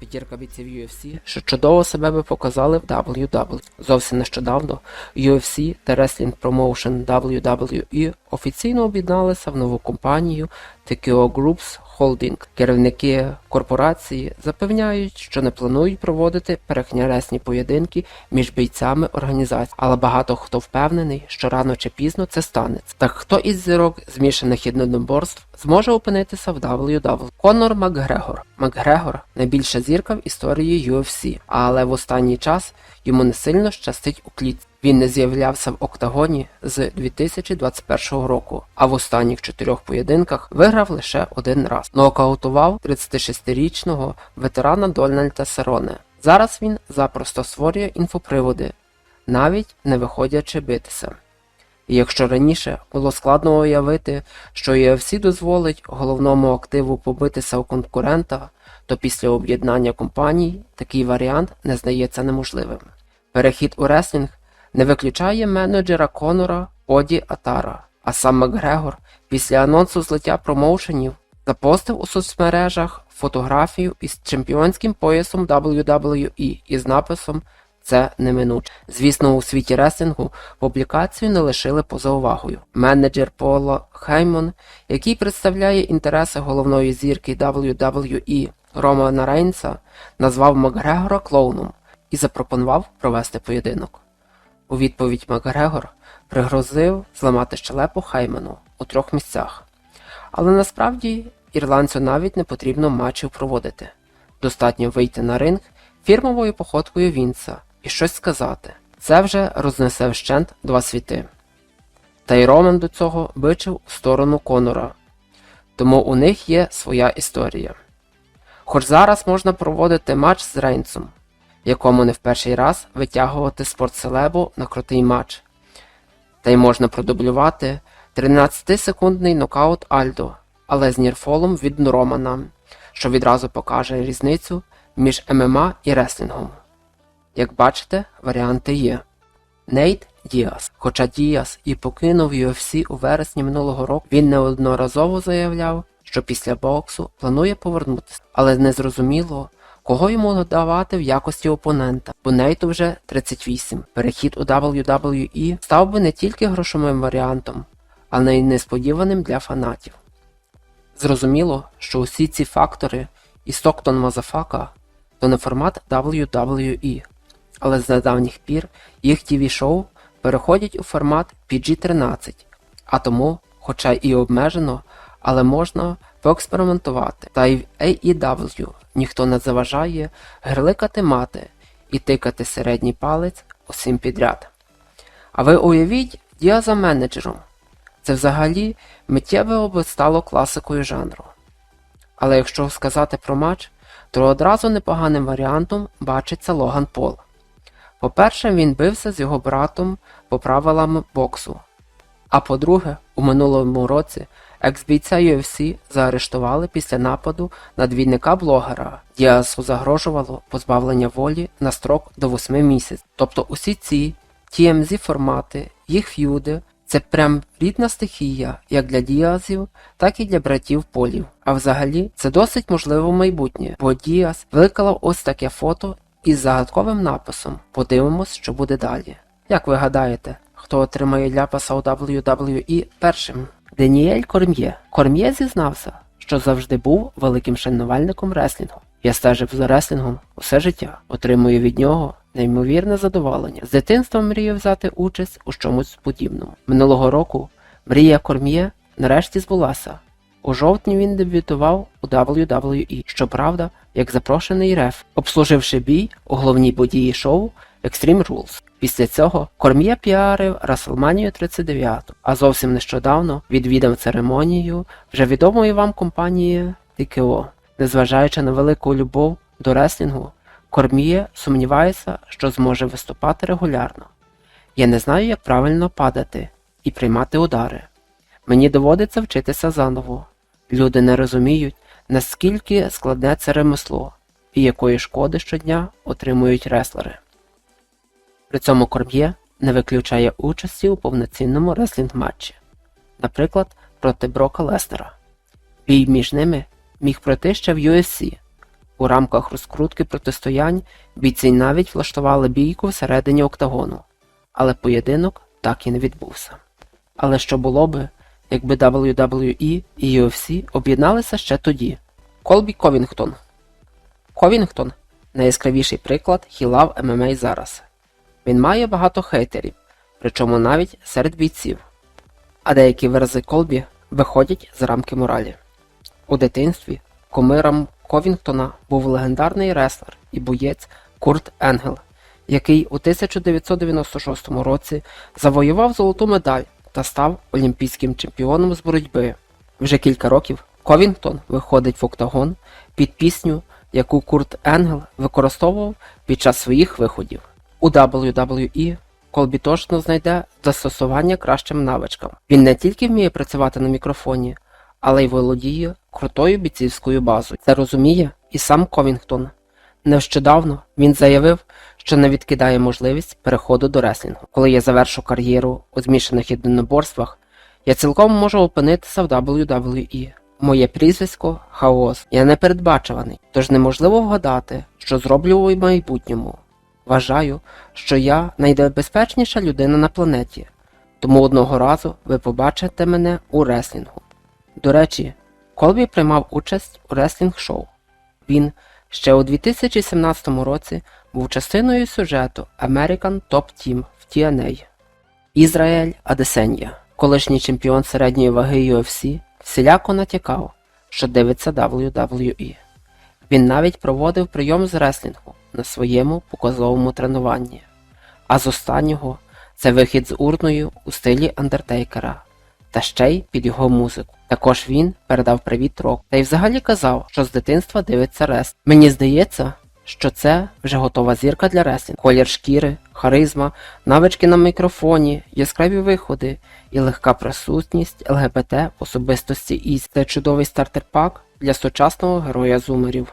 П'ятірка бійців UFC, що чудово себе би показали в WWE. Зовсім нещодавно UFC та Wrestling Promotion WWE офіційно об'єдналися в нову компанію TKO Groups Holding. Керівники корпорації запевняють, що не планують проводити перехняресні поєдинки між бійцями організації, але багато хто впевнений, що рано чи пізно це станеться. Так хто із зірок змішаних єдиноборств зможе опинитися в WWE? Конор Макгрегор. Макгрегор найбільша зірка в історії UFC, але в останній час йому не сильно щастить у клітці. Він не з'являвся в октагоні з 2021 року, а в останніх чотирьох поєдинках виграв лише один раз. Нокаутував 36-річного ветерана Дональда Сероне. Зараз він запросто створює інфоприводи, навіть не виходячи битися. І якщо раніше було складно уявити, що UFC дозволить головному активу побитися у конкурента, то після об'єднання компаній такий варіант не здається неможливим. Перехід у реслінг не виключає менеджера Конора Оді Атара, а сам Макгрегор після анонсу злиття промоушенів запостив у соцмережах фотографію із чемпіонським поясом WWE із написом це неминуче. Звісно, у світі реслінгу публікацію не лишили поза увагою. Менеджер Пола Хеймон, який представляє інтереси головної зірки WWE Романа Рейнса, назвав Макгрегора клоуном і запропонував провести поєдинок. У відповідь Макгрегор пригрозив зламати щелепу Хейману у трьох місцях. Але насправді ірландцю навіть не потрібно матчів проводити. Достатньо вийти на ринг фірмовою походкою Вінса і щось сказати. Це вже рознесе вщент два світи. Та й Роман до цього бичив у сторону Конора, тому у них є своя історія. Хоч зараз можна проводити матч з Рейнсом, якому не в перший раз витягувати спортселебу на крутий матч. Та й можна продублювати 13-секундний нокаут Альдо, але з нірфолом від Романа, що відразу покаже різницю між ММА і реслінгом. Як бачите, варіанти є. Нейт Діас. Хоча Діас і покинув UFC у вересні минулого року, він неодноразово заявляв, що після боксу планує повернутися, але не зрозуміло, кого йому давати в якості опонента, бо Нейту вже 38. Перехід у WWE став би не тільки грошовим варіантом, але й несподіваним для фанатів. Зрозуміло, що усі ці фактори і Стоктон Мазафака то не формат WWE, але з недавніх пір їх tv шоу переходять у формат PG-13, а тому, хоча і обмежено, але можна поекспериментувати. Та й в AEW ніхто не заважає грликати мати і тикати середній палець усім підряд. А ви уявіть Діаза менеджером. Це взагалі миттєво би стало класикою жанру. Але якщо сказати про матч, то одразу непоганим варіантом бачиться Логан Пол. По-перше, він бився з його братом по правилам боксу. А по-друге, у минулому році екс-бійця UFC заарештували після нападу на двійника-блогера. Діасу загрожувало позбавлення волі на строк до 8 місяців. Тобто усі ці TMZ формати, їх ф'юди це прям рідна стихія як для Діазів, так і для братів Полів. А взагалі це досить можливо майбутнє, бо Діас виклав ось таке фото із загадковим написом. Подивимось, що буде далі. Як ви гадаєте, хто отримає ляпаса у WWE першим? Деніель Корм'є. Корм'є зізнався, що завжди був великим шанувальником реслінгу. Я стежив за реслінгом усе життя, отримую від нього неймовірне задоволення. З дитинства мріяв взяти участь у чомусь подібному. Минулого року мрія Корм'є нарешті збулася. У жовтні він дебютував у WWE, щоправда, як запрошений реф, обслуживши бій у головній події шоу Extreme Rules. Після цього Корм'є піарив WrestleMania 39, а зовсім нещодавно відвідав церемонію вже відомої вам компанії TKO. Незважаючи на велику любов до реслінгу, Корм'є сумнівається, що зможе виступати регулярно. Я не знаю, як правильно падати і приймати удари. Мені доводиться вчитися заново. Люди не розуміють, наскільки складне це ремесло і якої шкоди щодня отримують реслери. При цьому Корм'є не виключає участі у повноцінному реслінг-матчі, наприклад, проти Брока Лестера. Бій між ними міг пройти ще в UFC. У рамках розкрутки протистоянь бійці навіть влаштували бійку всередині октагону, але поєдинок так і не відбувся. Але що було би, якби WWE і UFC об'єдналися ще тоді? Колбі Ковінгтон. Ковінгтон найяскравіший приклад хілав ММА зараз. Він має багато хейтерів, причому навіть серед бійців. А деякі вирази Колбі виходять з рамки моралі. У дитинстві кумиром Ковінгтона був легендарний реслер і боєць Курт Енгел, який у 1996 році завоював золоту медаль та став олімпійським чемпіоном з боротьби. Вже кілька років Ковінгтон виходить в октагон під пісню, яку Курт Енгел використовував під час своїх виходів. У WWE Колбі точно знайде застосування кращим навичкам. Він не тільки вміє працювати на мікрофоні, але й володіє крутою бійцівською базою. Це розуміє і сам Ковінгтон. Нещодавно він заявив, що не відкидає можливість переходу до реслінгу. Коли я завершу кар'єру у змішаних єдиноборствах, я цілком можу опинитися в WWE. Моє прізвисько хаос. Я не передбачуваний, тож неможливо вгадати, що зроблю у майбутньому. Вважаю, що я найнебезпечніша людина на планеті, тому одного разу ви побачите мене у реслінгу. До речі, Колбі приймав участь у реслінг-шоу. Він ще у 2017 році був частиною сюжету American Top Team в TNA. Ізраїль Адесенія, колишній чемпіон середньої ваги UFC, всіляко натякав, що дивиться WWE. Він навіть проводив прийом з реслінгу на своєму показовому тренуванні. А з останнього це вихід з урною у стилі Андертейкера, та ще й під його музику. Також він передав привіт рок та й взагалі казав, що з дитинства дивиться рест. Мені здається, що це вже готова зірка для реслінгу. Колір шкіри, харизма, навички на мікрофоні, яскраві виходи і легка присутність ЛГБТ особистості із це чудовий стартер-пак для сучасного героя зумерів.